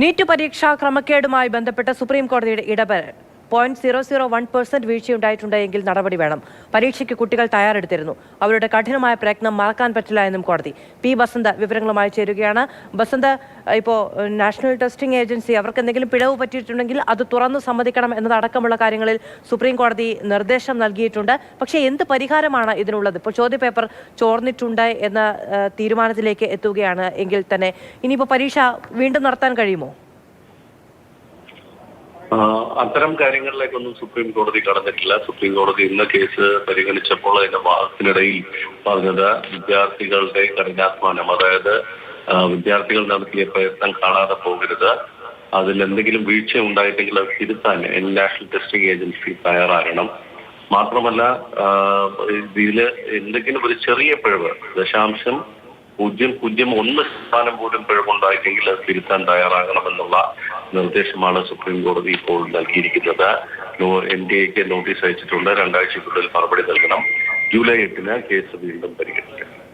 NEET പരീക്ഷാ ക്രമക്കേടുമായി ബന്ധപ്പെട്ട് supreme കോടതിയുടെ ഇടപെടൽ. Point zero zero one percent വീഴ്ചയുണ്ടായിട്ടുണ്ട് എങ്കിൽ നടപടി വേണം. പരീക്ഷയ്ക്ക് കുട്ടികൾ തയ്യാറെടുത്തിരുന്നു. അവരുടെ കഠിനമായ പ്രയത്നം മറക്കാൻ പറ്റില്ല എന്നും കോടതി. പി ബസന്ത വിവരങ്ങളുമായി ചേരുകയാണ്. ബസന്ത ഇപ്പോൾ നാഷണൽ ടെസ്റ്റിംഗ് ഏജൻസി അവർക്ക് എന്തെങ്കിലും പിഴവ് പറ്റിയിട്ടുണ്ടെങ്കിൽ അത് തുറന്നു സമ്മതിക്കണം എന്നതടക്കമുള്ള കാര്യങ്ങളിൽ സുപ്രീം കോടതി നിർദ്ദേശം നൽകിയിട്ടുണ്ട്. പക്ഷേ എന്ത് പരിഹാരമാണ് ഇതിനുള്ളത്? ഇപ്പോൾ ചോദ്യപേപ്പർ ചോർന്നിട്ടുണ്ട് എന്ന തീരുമാനത്തിലേക്ക് എത്തുകയാണ് എങ്കിൽ തന്നെ. ഇനിയിപ്പോൾ പരീക്ഷ വീണ്ടും നടത്താൻ കഴിയുമോ? അത്തരം കാര്യങ്ങളിലേക്കൊന്നും സുപ്രീം കോടതി കടന്നിട്ടില്ല. സുപ്രീം കോടതി ഇന്ന് കേസ് പരിഗണിച്ചപ്പോൾ അതിന്റെ വാദത്തിനിടയിൽ പറഞ്ഞത് വിദ്യാർത്ഥികളുടെ കഠിനാധ്വാനം അതായത് വിദ്യാർത്ഥികൾ നടത്തിയ പ്രയത്നം കാണാതെ പോകരുത്. അതിൽ എന്തെങ്കിലും വീഴ്ച ഉണ്ടായിട്ടെങ്കിൽ അത് തിരുത്താൻ നാഷണൽ ടെസ്റ്റിംഗ് ഏജൻസി തയ്യാറാകണം. മാത്രമല്ല ഇതിൽ എന്തെങ്കിലും ഒരു ചെറിയ പിഴവ് ദശാംശം പൂജ്യം പൂജ്യം ഒന്ന് ശതമാനം പോലും പിഴവുണ്ടായിട്ടെങ്കിൽ അത് തിരുത്താൻ തയ്യാറാകണമെന്നുള്ള നിർദ്ദേശമാണ് സുപ്രീം കോടതി ഇപ്പോൾ നൽകിയിരിക്കുന്നത്. എൻ ഡി എക്ക് നോട്ടീസ് അയച്ചിട്ടുണ്ട്. രണ്ടാഴ്ചക്കുള്ളിൽ മറുപടി നൽകണം. ജൂലൈ എട്ടിന് കേസ് വീണ്ടും പരിഗണിക്കും.